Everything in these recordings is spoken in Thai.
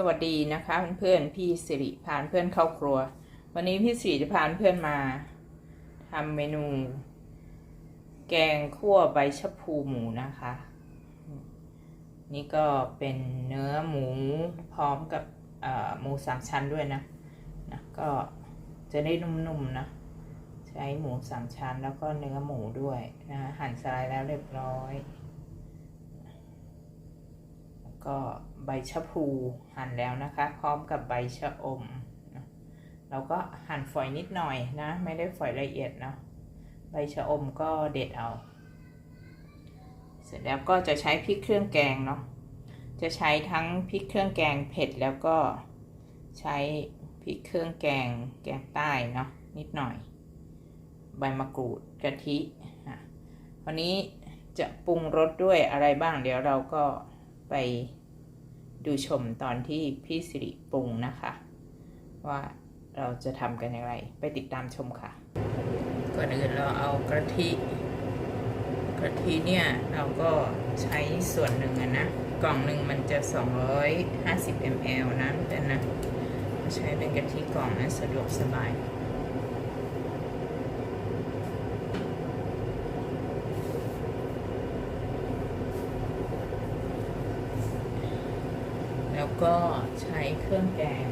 สวัสดีนะคะเพื่อนๆพี่สิริพานเพื่อนเข้าครัว วันนี้พี่สิริจะพานเพื่อนมาทำเมนู แกงคั่วใบชะพูหมูนะคะ นี่ก็เป็นเนื้อหมูพร้อมกับหมูสามชั้นด้วยนะนะก็จะได้นุ่มๆนะ ใช้หมูสามชั้นแล้วก็เนื้อหมูด้วยนะหั่นสไลด์แล้วเรียบร้อย ก็ใบชะพลูหั่นแล้วนะคะ พร้อมกับใบชะอมเราก็หั่นฝอยนิดหน่อยนะ ไม่ได้ฝอยละเอียดเนาะใบชะอมก็เด็ดเอา เสร็จแล้วก็จะใช้พริกเครื่องแกงเนาะจะใช้ทั้งพริกเครื่องแกงเผ็ดแล้วก็ใช้พริกเครื่องแกงแกงใต้เนาะนิดหน่อย ใบมะกรูดกะทิวันนี้จะปรุงรสด้วยอะไรบ้างเดี๋ยวเราก็ ไปดูชมตอนที่พี่สิริปรุงนะคะ ว่าเราจะทำกันอย่างไร ไปติดตามชมค่ะ ก่อนอื่นเราเอากะทิกะทิเนี่ยเราก็ใช้ส่วนหนึ่งอะนะ กล่องหนึ่งมันจะ 250 ml นะแต่นะ ใช้เป็นกะทิกล่องนะสะดวกสบาย ก็ใช้เครื่องแกง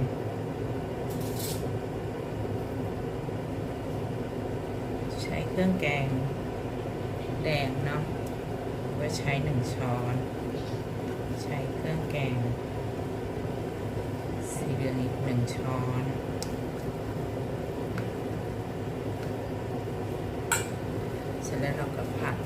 ใช้เครื่องแกง แดงเนาะไว้ใช้หนึ่งช้อน ใช้เครื่องแกง สีเหลืองอีกหนึ่งช้อนเสร็จแล้วเราก็ผัด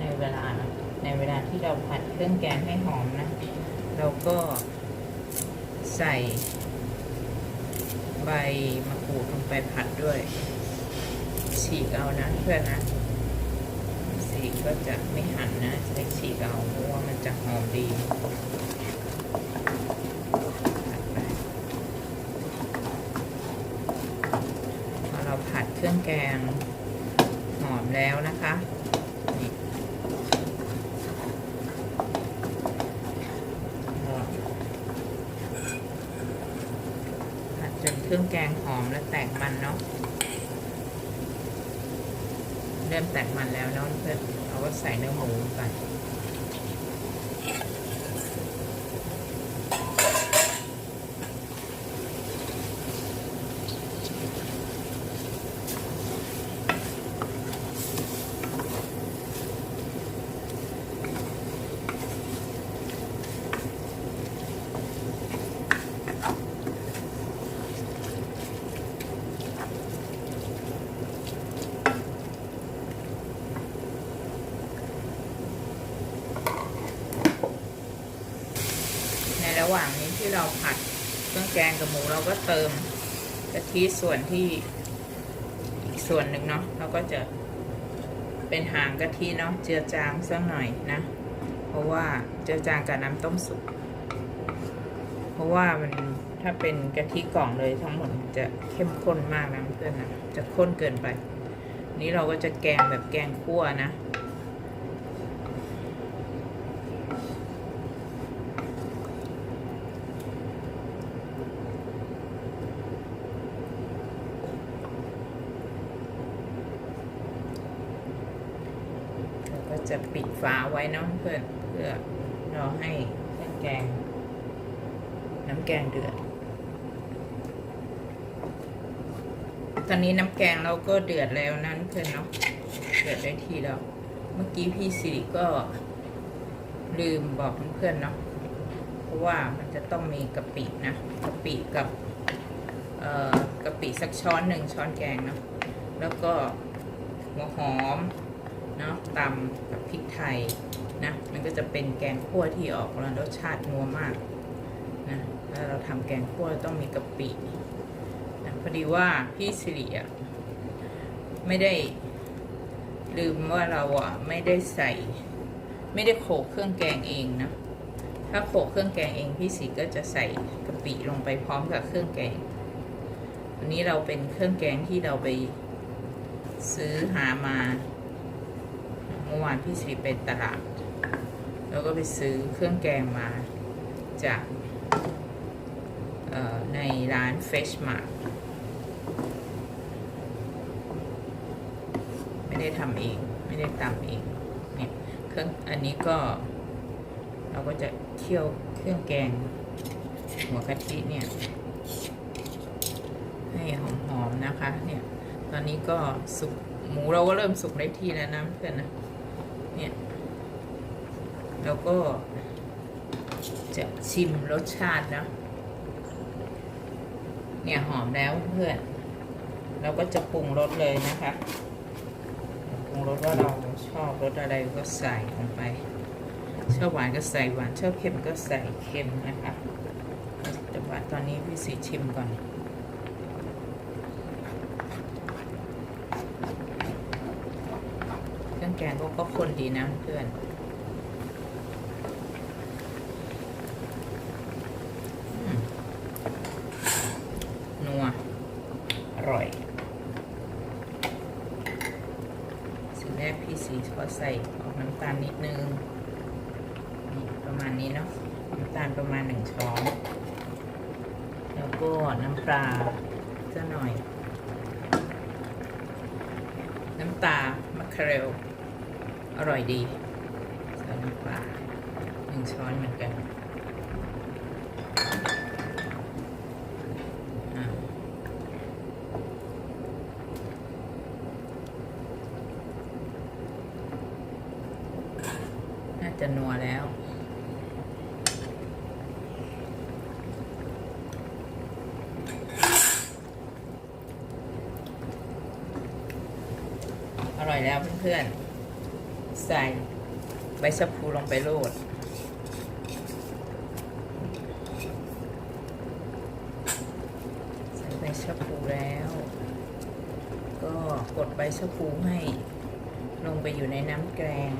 ในเวลาในเวลาที่ เครื่องแกงให้หอมนะ เราก็ใส่ใบมะกรูดลงไปผัดด้วย ฉีกเอานะเพื่อนนะ ฉีกก็จะไม่หั่นนะใช้ฉีกเอาเพราะว่ามันจะหอมดีพอเราผัดเครื่องแกงหอมแล้วนะคะนี่ ผัดจน เครื่องแกงหอมและแตกมันเนาะเริ่มแตกมันแล้วเนาะเพื่อนเอาก็ใส่เนื้อหมูไป ในระหว่างนี้ที่เราผัดเครื่อง แกงกับหมูเราก็เติมกะทิส่วนที่อีกส่วนหนึ่งเนาะเราก็จะเป็นหางกะทิเนาะเจือจางสักหน่อยนะ เพราะว่าเจือจางกับน้ำต้มสุกเพราะว่ามันถ้าเป็นกะทิกล่องเลยทั้งหมดจะเข้มข้นมากนะเพื่อนนะจะข้นเกินไป นี้เราก็จะแกงแบบแกงคั่วนะ เราก็ จะปิดฝาไว้เนาะเพื่อนเพื่อรอให้เครื่องแกง น้ำแกงเดือด ตอนนี้น้ำแกงเราก็เดือดแล้วนะเพื่อนเนาะเดือดได้ทีแล้ว เมื่อกี้พี่สิริก็ลืมบอกเพื่อนเนาะเพราะว่ามันจะต้องมีกะปินะกะปิกับกะปิสักช้อนหนึ่งช้อนแกงเนาะแล้วก็หัวหอม เนาะตำกับพริกไทยนะมันก็จะเป็นแกงคั่วที่ออกรสชาตินัวมากนะแล้วเราทำแกงคั่วต้องมีกะปินะพอดีว่าพี่สิริอะไม่ได้ลืมว่าเราอะไม่ได้ใส่ ไม่ได้โขลกเครื่องแกงเองนะถ้าโขลกเครื่องแกงเองพี่สีก็จะใส่กะปิลงไปพร้อมกับเครื่องแกงอันนี้เราเป็นเครื่องแกงที่เราไปซื้อหามา มื่อวานพี่สีไปตลาด แล้วก็ไปซื้อเครื่องแกงมาจากในร้าน Fresh Mart ไม่ได้ทำเอง ไม่ได้ตำเองเนี่ยเครื่องอันนี้ก็ เราก็จะเคี่ยวเครื่องแกง หัวกะทิเนี่ย ให้หอมๆนะคะ เนี่ย ตอนนี้ก็สุกหมูเราก็เริ่มสุกได้ที่แล้วนะเพื่อนนะ เนี่ยแล้วก็จะชิมรสชาตินะ เนี่ยหอมแล้วเพื่อน เราก็จะปรุงรสเลยนะคะ ปรุงรสว่าเราชอบรสอะไรก็ใส่ลงไป ชอบหวานก็ใส่หวาน ชอบเค็มก็ใส่เค็มนะคะแต่ว่าตอนนี้พี่สีชิมก่อน เครื่อง แกงก็ก็คนดีนะเพื่อนนัว อร่อยสิ่งแรกพี่สีขอใส่ออกน้ำตาลนิดนึงนี่ประมาณนี้เนาะ น้ำตาลประมาณหนึ่งช้อน แล้วก็น้ำปลาจะหน่อย น้ำตามะคาเรล อร่อยดีใส่น้ำปลาหนึ่งช้อนเหมือนกันน่าจะนัวแล้วอร่อยแล้วเพื่อนๆ ใส่ใบชะพูลงไปโรดใส่ใบชะพูแล้ว ก็กดใบชะพูให้ลงไปอยู่ในน้ำแกง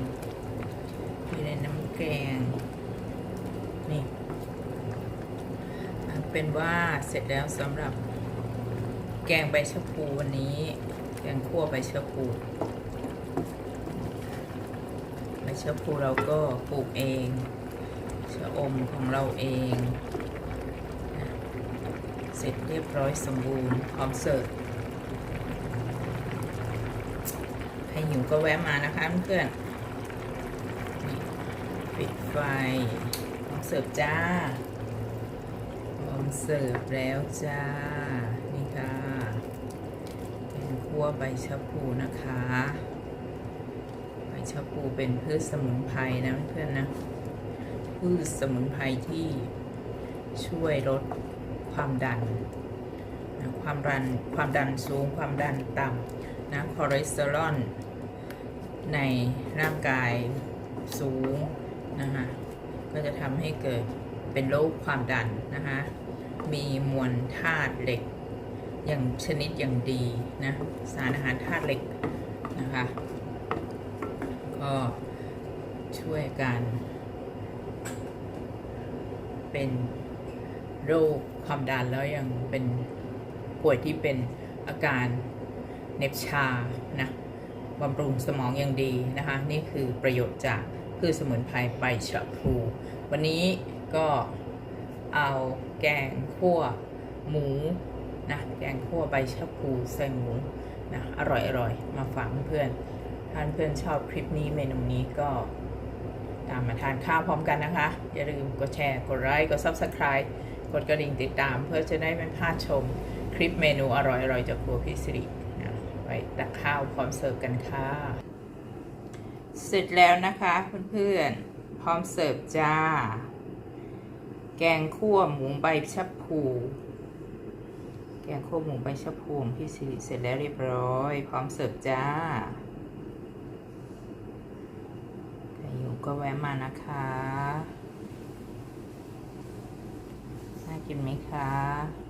อยู่ในน้ำแกง นี่เป็นว่าเสร็จแล้วสำหรับแกงใบชะพูวันนี้ แกงคั่วใบชะพู ใบชะพูเราก็ปลูกเองชะอมของเราเอง เสร็จเรียบร้อยสมบูรณ์พร้อมเสิร์ฟใครหิวก็แวะมานะคะเพื่อนปิดไฟพร้อมเสิร์ฟจ้าพร้อมเสิร์ฟแล้วจ้า นี่ค่ะแกงคั่วใบชะพูนะคะ ชะพูเป็นพืชสมุนไพรนะเพื่อนนะ พืชสมุนไพรที่ช่วยลดความดันนะความดันความดันสูงความดันต่ำนะคอเลสเตอรอลในร่างกายสูงนะคะก็จะทำให้เกิดเป็นโรคความดันนะคะมีมวลธาตุเหล็ก อย่างชนิดอย่างดีนะสารอาหารธาตุเหล็กนะคะ ก็ช่วยการเป็นโรคความดันแล้วยังเป็นป่วยที่เป็นอาการเน็บชานะบำรุงสมองอย่างดีนะคะ นี่คือประโยชน์จากพืชสมุนไพรใบชะพลูวันนี้ก็เอาแกงคั่วหมูนะแกงคั่วใบชะพลูใส่หมูนะอร่อยอร่อยมาฝากเพื่อนๆ ถ้าเพื่อนชอบคลิปนี้เมนูนี้ก็ตามมาทานข้าวพร้อมกันนะคะ อย่าลืมกดแชร์ กดไลค์ กด Subscribe กดกระดิ่งติดตาม เพื่อจะได้ไม่พลาดชมคลิปเมนูอร่อยๆจากครัวพิสิรินะไว้ตักข้าวพร้อมเสิร์ฟกันค่ะ เสร็จแล้วนะคะเพื่อนๆ พร้อมเสิร์ฟจ้า แกงคั่วหมูใบชะพู แกงคั่วหมูใบชะพูพี่สิริเสร็จแล้วเรียบร้อย พร้อมเสิร์ฟจ้า หิว ก็แวะมานะคะ น่ากินไหมคะ